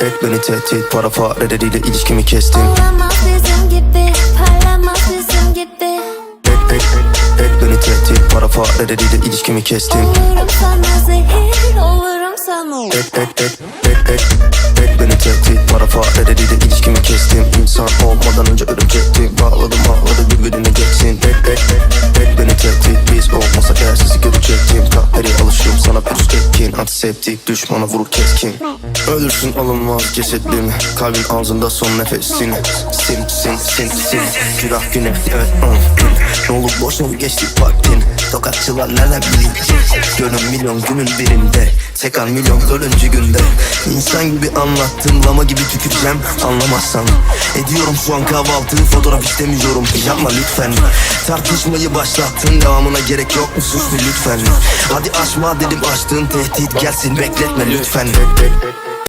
et beni tehdit Para fareleriyle ilişkimi kestim Olamaz bizim gibi Parlamaz bizim gibi. Et et et beni tehdit Para fareleriyle ilişkimi kestim Olurum sana zehir Olurum sana. Et et et et et et beni tehdit Para fareleriyle ilişkimi kestim İnsan olmadan önce örümcektim Bağladım etkin Antiseptik düşmana vurur keskin. Ölürsün alınmaz cesetliğimi Kalbin ağzında son nefesin Sim sim sim sim Günah güne evet mm. Ne olur boş mu geçti vaktin Tokatçılar neler bilecek Gönül milyon günün birinde Tek an milyon ölüncü günde. İnsan gibi anlattım lama gibi tüküreceğim Anlamazsan. Ediyorum şu an kahvaltı fotoğraf istemiyorum Yapma lütfen. Tartışmayı başlattın devamına gerek yok mu sus lütfen. Hadi aşma dedim açtığın tehdit gelsin bekletme lütfen